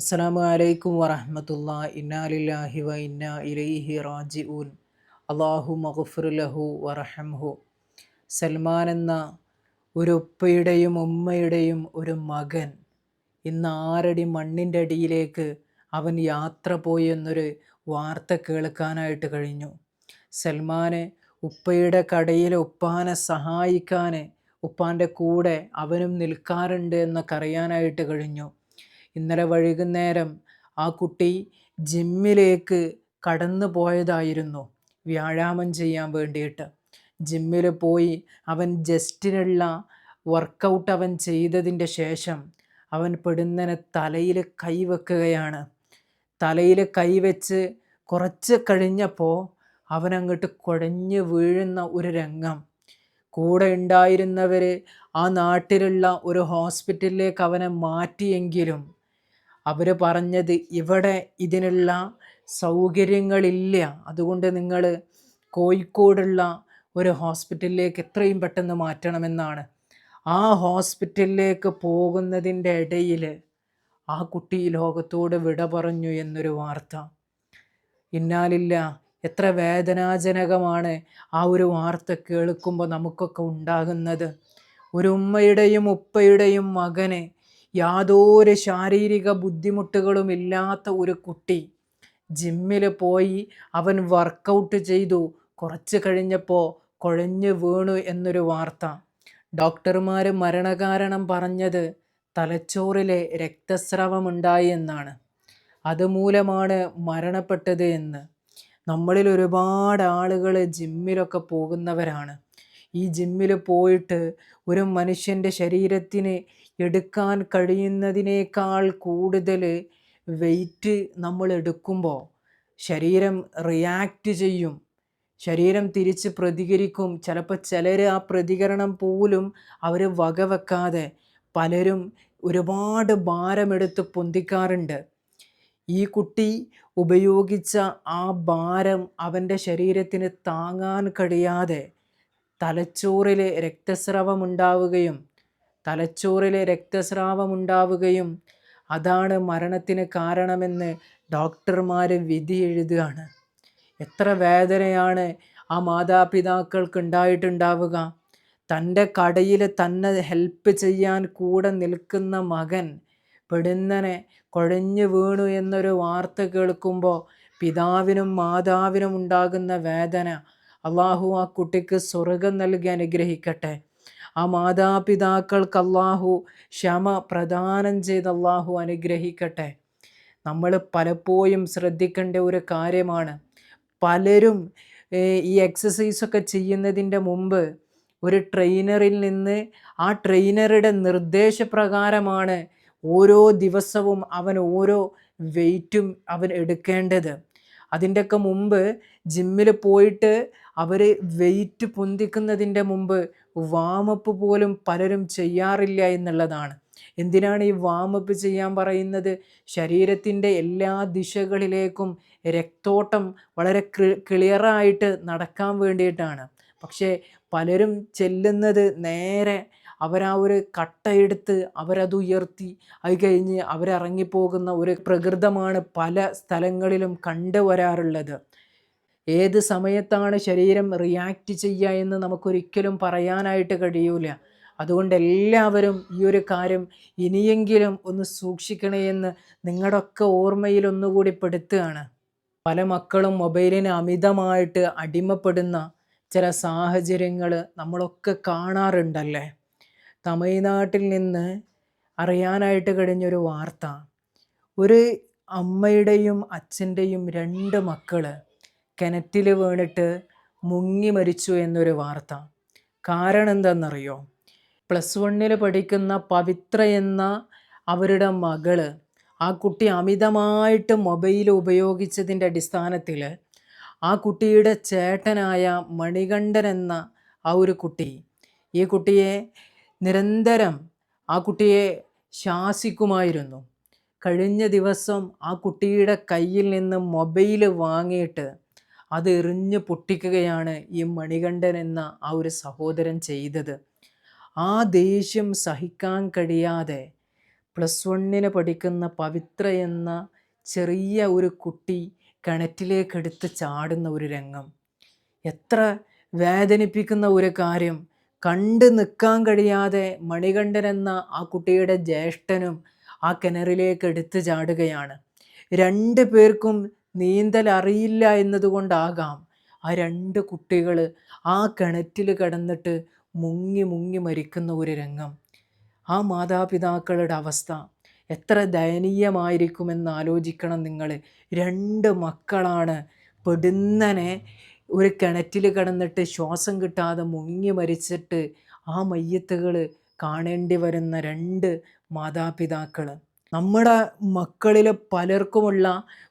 അസ്സലാമു അലൈക്കും വറഹമത്തുള്ള ഇന്നാലില്ലാഹി വ ഇലൈഹി റാജിഊൻ. അള്ളാഹു മഗ്ഫിർ ലഹു വറഹംഹു. സൽമാൻ എന്ന ഒരു ഉപ്പയുടെയും ഉമ്മയുടെയും ഒരു മകൻ ഇന്ന് ആറടി മണ്ണിന്റെ അടിയിലേക്ക് അവൻ യാത്ര പോയി എന്നൊരു വാർത്ത കേൾക്കാനായിട്ട് കഴിഞ്ഞു. സൽമാന് ഉപ്പയുടെ കടയിൽ ഉപ്പാനെ സഹായിക്കാൻ ഉപ്പാന്റെ കൂടെ അവനും നിൽക്കാറുണ്ട് എന്നൊക്കെ അറിയാനായിട്ട് കഴിഞ്ഞു. ഇന്നലെ വൈകുന്നേരം ആ കുട്ടി ജിമ്മിലേക്ക് കടന്നു പോയതായിരുന്നു. വ്യായാമം ചെയ്യാൻ വേണ്ടിയിട്ട്. ജിമ്മിൽ പോയി അവൻ ജസ്റ്റിനുള്ള വർക്കൗട്ട് അവൻ ചെയ്തതിന്റെ ശേഷം അവൻ പെടുന്നനെ തലയിൽ കൈവെക്കുകയാണ് തലയിൽ കൈവച്ച് കുറച്ച് കഴിഞ്ഞപ്പോൾ അവനങ്ങോട്ട് കുഴഞ്ഞ് വീഴുന്ന ഒരു രംഗം. കൂടെ ഉണ്ടായിരുന്നവർ ആ നാട്ടിലുള്ള ഒരു ഹോസ്പിറ്റലിലേക്ക് അവനെ മാറ്റിയെങ്കിലും അവർ പറഞ്ഞത് ഇവിടെ ഇതിനുള്ള സൗകര്യങ്ങളില്ല. അതുകൊണ്ട് നിങ്ങൾ കോഴിക്കോടുള്ള ഒരു ഹോസ്പിറ്റലിലേക്ക് എത്രയും പെട്ടെന്ന് മാറ്റണമെന്നാണ്. ആ ഹോസ്പിറ്റലിലേക്ക് പോകുന്നതിന്റെ ഇടയിൽ ആ കുട്ടി ലോകത്തോട് വിട പറഞ്ഞു എന്നൊരു വാർത്ത. ഇന്നാലില്ല എത്ര വേദനാജനകമാണ് ആ ഒരു വാർത്ത കേൾക്കുമ്പോൾ നമുക്കൊക്കെ ഉണ്ടാകുന്നത്. ഒരു ഉമ്മയുടെയും ഉപ്പയുടെയും മകനെ യാതൊരു ശാരീരിക ബുദ്ധിമുട്ടുകളും ഇല്ലാത്ത ഒരു കുട്ടി. ജിമ്മിൽ പോയി അവൻ വർക്കൗട്ട് ചെയ്തു. കുറച്ച് കഴിഞ്ഞപ്പോൾ കുഴഞ്ഞു വീണു എന്നൊരു വാർത്ത. ഡോക്ടർമാർ മരണകാരണം പറഞ്ഞത് തലച്ചോറിലെ രക്തസ്രവമുണ്ടായി എന്നാണ്. അതുമൂലമാണ് മരണപ്പെട്ടത് എന്ന്. നമ്മളിൽ ഒരുപാട് ആളുകൾ ജിമ്മിലൊക്കെ പോകുന്നവരാണ്. ഈ ജിമ്മിൽ പോയിട്ട് ഒരു മനുഷ്യന്റെ ശരീരത്തിന് എടുക്കാൻ കഴിയുന്നതിനേക്കാൾ കൂടുതൽ വെയിറ്റ് നമ്മൾ എടുക്കുമ്പോൾ ശരീരം റിയാക്റ്റ് ചെയ്യും. ശരീരം തിരിച്ച് പ്രതികരിക്കും. ചിലപ്പോൾ ചിലർ ആ പ്രതികരണം പോലും അവർ വകവെക്കാതെ പലരും ഒരുപാട് ഭാരമെടുത്ത് പൊന്തിക്കാറുണ്ട്. ഈ കുട്ടി ഉപയോഗിച്ച ആ ഭാരം അവന്റെ ശരീരത്തിന് താങ്ങാൻ കഴിയാതെ തലച്ചോറിൽ രക്തസ്രാവമുണ്ടാവുകയും തലച്ചോറിൽ രക്തസ്രാവമുണ്ടാവുകയും അതാണ് മരണത്തിന് കാരണമെന്ന് ഡോക്ടർമാർ വിധി എഴുതുകയാണ്. എത്ര വേദനയാണ് ആ മാതാപിതാക്കൾക്ക് ഉണ്ടായിട്ടുണ്ടാവുക തന്റെ കടയിൽ തന്നെ ഹെൽപ്പ് ചെയ്യാൻ കൂടെ നിൽക്കുന്ന മകൻ പെടുന്നനെ കുഴഞ്ഞു വീണു എന്നൊരു വാർത്ത കേൾക്കുമ്പോൾ പിതാവിനും മാതാവിനും ഉണ്ടാകുന്ന വേദന അള്ളാഹു ആ കുട്ടിക്ക് സ്വർഗം നൽകി അനുഗ്രഹിക്കട്ടെ. ആ മാതാപിതാക്കൾക്ക് അള്ളാഹു ക്ഷമ പ്രദാനം ചെയ്ത് അള്ളാഹു അനുഗ്രഹിക്കട്ടെ. നമ്മൾ പലപ്പോഴും ശ്രദ്ധിക്കേണ്ട ഒരു കാര്യമാണ്. പലരും ഈ എക്സസൈസൊക്കെ ചെയ്യുന്നതിന്റെ മുമ്പ് ഒരു ട്രെയിനറിൽ നിന്ന് ആ ട്രെയിനറുടെ നിർദ്ദേശപ്രകാരമാണ് ഓരോ ദിവസവും അവൻ ഓരോ വെയിറ്റും അവൻ എടുക്കേണ്ടത്. അതിന്റെയൊക്കെ മുമ്പ് ജിമ്മിൽ പോയിട്ട് അവർ വെയിറ്റ് പൊന്തിക്കുന്നതിന്റെ മുമ്പ് വാമപ്പ് പോലും പലരും ചെയ്യാറില്ല എന്നുള്ളതാണ്. എന്തിനാണ് ഈ വാമപ്പ് ചെയ്യാൻ പറയുന്നത്? ശരീരത്തിന്റെ എല്ലാ ദിശകളിലേക്കും രക്തോട്ടം വളരെ ക്ലിയറായിട്ട് നടക്കാൻ വേണ്ടിയിട്ടാണ്. പക്ഷേ പലരും ചെല്ലുന്നത് നേരെ അവരാ ഒരു കട്ടയെടുത്ത് അവരത് ഉയർത്തി അത് കഴിഞ്ഞ് അവരിറങ്ങിപ്പോകുന്ന ഒരു പ്രകൃതമാണ് പല സ്ഥലങ്ങളിലും കണ്ടുവരാറുള്ളത് ഏത് സമയത്താണ് ശരീരം റിയാക്റ്റ് ചെയ്യുക എന്ന് നമുക്കൊരിക്കലും പറയാനായിട്ട് കഴിയൂല. അതുകൊണ്ട് എല്ലാവരും ഈ ഒരു കാര്യം ഇനിയെങ്കിലും ഒന്ന് സൂക്ഷിക്കണേ എന്ന് നിങ്ങളുടെയൊക്കെ ഓർമ്മയിൽ ഒന്നുകൂടി പെടുത്തുകയാണ്. പല മക്കളും മൊബൈലിന് അമിതമായിട്ട് അടിമപ്പെടുന്ന ചില സാഹചര്യങ്ങൾ നമ്മളൊക്കെ കാണാറുണ്ടല്ലേ? തമിഴ്നാട്ടിൽ നിന്ന് അറിയാനായിട്ട് കഴിഞ്ഞൊരു വാർത്ത. ഒരു അമ്മയുടെയും അച്ഛന്റെയും രണ്ട് മക്കൾ കിണറ്റിൽ വീണിട്ട് മുങ്ങി മരിച്ചു എന്നൊരു വാർത്ത. കാരണം എന്താണെന്നറിയോ പ്ലസ് വണ്ണിൽ പഠിക്കുന്ന പവിത്ര എന്ന അവരുടെ മകൾ ആ കുട്ടി അമിതമായിട്ട് മൊബൈൽ ഉപയോഗിച്ചതിന്റെ അടിസ്ഥാനത്തിൽ ആ കുട്ടിയുടെ ചേട്ടനായ മണികണ്ഠൻ എന്ന ആ ഒരു കുട്ടി ഈ കുട്ടിയെ നിരന്തരം ആ കുട്ടിയെ ശാസിക്കുമായിരുന്നു. കഴിഞ്ഞ ദിവസം ആ കുട്ടിയുടെ കയ്യിൽ നിന്ന് മൊബൈൽ വാങ്ങിയിട്ട് അത് എറിഞ്ഞ് പൊട്ടിക്കുകയാണ് ഈ മണികണ്ഠൻ എന്ന ആ ഒരു സഹോദരൻ ചെയ്തത്. ആ ദേഷ്യം സഹിക്കാൻ കഴിയാതെ പ്ലസ് വണ്ണിന് പഠിക്കുന്ന പവിത്ര എന്ന ചെറിയ ഒരു കുട്ടി കിണറ്റിലേക്കെടുത്ത് ചാടുന്ന ഒരു രംഗം. എത്ര വേദനിപ്പിക്കുന്ന ഒരു കാര്യം. കണ്ടു നിൽക്കാൻ കഴിയാതെ മണികണ്ഠൻ എന്ന ആ കുട്ടിയുടെ ജ്യേഷ്ഠനും ആ കിണറിലേക്ക് എടുത്തു ചാടുകയാണ്. രണ്ട് പേർക്കും നീന്തൽ അറിയില്ല എന്നതുകൊണ്ടാകാം ആ രണ്ട് കുട്ടികൾ ആ കിണറ്റിൽ കിടന്നിട്ട് മുങ്ങി മുങ്ങി മരിക്കുന്ന ഒരു രംഗം. ആ മാതാപിതാക്കളുടെ അവസ്ഥ എത്ര ദയനീയമായിരിക്കുമെന്ന് ആലോചിക്കണം നിങ്ങൾ രണ്ട് മക്കളാണ് പെടുന്നനെ ഒരു കിണറ്റിൽ കിടന്നിട്ട് ശ്വാസം കിട്ടാതെ മുങ്ങി മരിച്ചിട്ട് ആ മയ്യത്തുകൾ കാണേണ്ടി വരുന്ന രണ്ട് മാതാപിതാക്കൾ നമ്മുടെ മക്കളിൽ പലർക്കുമുള്ള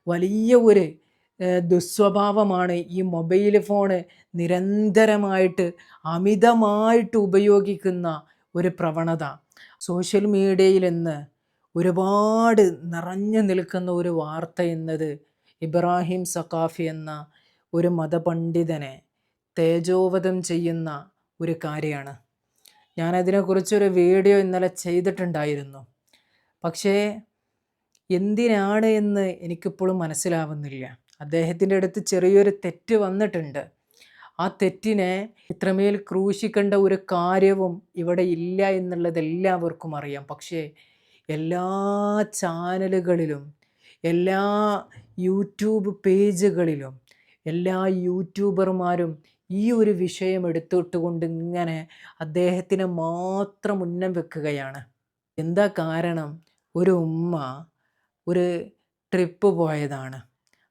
വലിയ ഒരു ദുസ്വഭാവമാണ് ഈ മൊബൈൽ ഫോണ് നിരന്തരമായിട്ട് അമിതമായിട്ട് ഉപയോഗിക്കുന്ന ഒരു പ്രവണത. സോഷ്യൽ മീഡിയയിൽ ഇന്ന് ഒരുപാട് നിറഞ്ഞു നിൽക്കുന്ന ഒരു വാർത്ത എന്നത് ഇബ്രാഹിം സഖാഫി എന്ന ഒരു മതപണ്ഡിതനെ തേജോവധം ചെയ്യുന്ന ഒരു കാര്യമാണ്. ഞാനതിനെക്കുറിച്ചൊരു വീഡിയോ ഇന്നലെ ചെയ്തിട്ടുണ്ടായിരുന്നു. പക്ഷേ എന്തിനാണ് എന്ന് എനിക്കിപ്പോഴും മനസ്സിലാവുന്നില്ല. അദ്ദേഹത്തിന്റെ അടുത്ത് ചെറിയൊരു തെറ്റ് വന്നിട്ടുണ്ട്. ആ തെറ്റിനെ ഇത്രമേൽ ക്രൂശിക്കേണ്ട ഒരു കാര്യവും ഇവിടെ ഇല്ല എന്നുള്ളത് എല്ലാവർക്കും അറിയാം. പക്ഷേ എല്ലാ ചാനലുകളിലും എല്ലാ യൂട്യൂബ് പേജുകളിലും എല്ലാ യൂട്യൂബർമാരും ഈ ഒരു വിഷയം എടുത്തിട്ടുകൊണ്ട് ഇങ്ങനെ അദ്ദേഹത്തിനെ മാത്രം ഉന്നം വെക്കുകയാണ്. എന്താ കാരണം? ഒരു ഉമ്മ ഒരു ട്രിപ്പ് പോയതാണ്.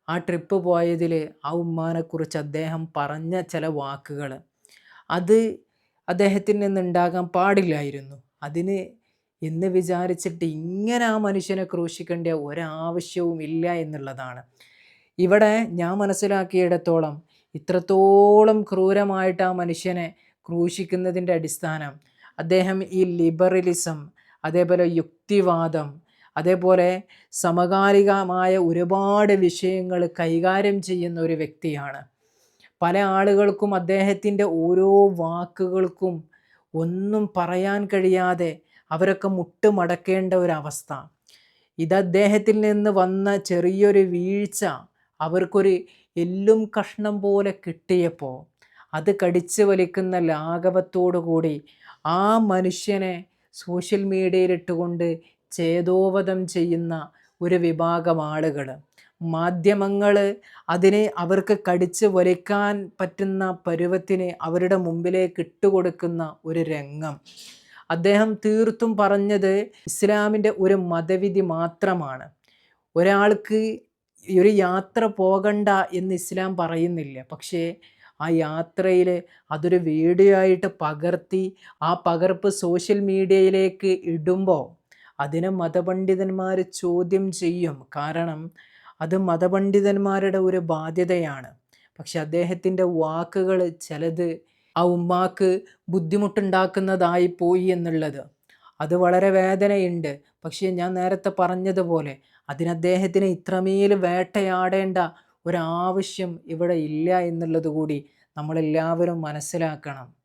ആ ട്രിപ്പ് പോയതിൽ ആ ഉമ്മാനെക്കുറിച്ച് അദ്ദേഹം പറഞ്ഞ ചില വാക്കുകൾ അത് അദ്ദേഹത്തിൽ നിന്നുണ്ടാകാൻ പാടില്ലായിരുന്നു. അതിന് എന്ന് വിചാരിച്ചിട്ട് ഇങ്ങനെ ആ മനുഷ്യനെ ക്രൂശിക്കേണ്ട ഒരാവശ്യവും ഇല്ല എന്നുള്ളതാണ്. ഇവിടെ ഞാൻ മനസ്സിലാക്കിയിടത്തോളം ഇത്രത്തോളം ക്രൂരമായിട്ട് ആ മനുഷ്യനെ ക്രൂശിക്കുന്നതിന്റെ അടിസ്ഥാനം അദ്ദേഹം ഈ ലിബറലിസം അതേപോലെ യുക്തിവാദം അതേപോലെ സമകാലികമായ ഒരുപാട് വിഷയങ്ങൾ കൈകാര്യം ചെയ്യുന്ന ഒരു വ്യക്തിയാണ്. പല ആളുകൾക്കും അദ്ദേഹത്തിന്റെ ഓരോ വാക്കുകൾക്കും ഒന്നും പറയാൻ കഴിയാതെ അവരൊക്കെ മുട്ടുമടക്കേണ്ട ഒരവസ്ഥ ഇത് അദ്ദേഹത്തിൽ നിന്ന് വന്ന ചെറിയൊരു വീഴ്ച അവർക്കൊരു എല്ലും കഷ്ണം പോലെ കിട്ടിയപ്പോൾ അത് കടിച്ചു വലിക്കുന്ന ലാഘവത്തോടു കൂടി ആ മനുഷ്യനെ സോഷ്യൽ മീഡിയയിലിട്ടുകൊണ്ട് ചേതോവധം ചെയ്യുന്ന ഒരു വിഭാഗം ആളുകൾ മാധ്യമങ്ങൾ അതിനെ അവർക്ക് കടിച്ച് വലിക്കാൻ പറ്റുന്ന പരുവത്തിന് അവരുടെ മുമ്പിലേക്ക് ഇട്ടുകൊടുക്കുന്ന ഒരു രംഗം. അദ്ദേഹം തീർത്തും പറഞ്ഞത് ഇസ്ലാമിന്റെ ഒരു മതവിധി മാത്രമാണ്. ഒരാൾക്ക് ഒരു യാത്ര പോകണ്ട എന്ന് ഇസ്ലാം പറയുന്നില്ല. പക്ഷേ ആ യാത്രയിൽ അതൊരു വീഡിയോ ആയിട്ട് പകർത്തി ആ പകർപ്പ് സോഷ്യൽ മീഡിയയിലേക്ക് ഇടുമ്പോൾ അതിനെ മതപണ്ഡിതന്മാർ ചോദ്യം ചെയ്യും. കാരണം അത് മതപണ്ഡിതന്മാരുടെ ഒരു ബാധ്യതയാണ്. പക്ഷെ അദ്ദേഹത്തിന്റെ വാക്കുകൾ ചിലത് ആ ഉമ്മാക്ക് ബുദ്ധിമുട്ടുണ്ടാക്കുന്നതായി പോയി എന്നുള്ളത്. അത് വളരെ വേദനയുണ്ട്. പക്ഷേ ഞാൻ നേരത്തെ പറഞ്ഞതുപോലെ അതിന് അദ്ദേഹത്തിന് ഇത്രമേൽ വേട്ടയാടേണ്ട ഒരാവശ്യം ഇവിടെ ഇല്ല എന്നുള്ളത് കൂടി നമ്മളെല്ലാവരും മനസ്സിലാക്കണം.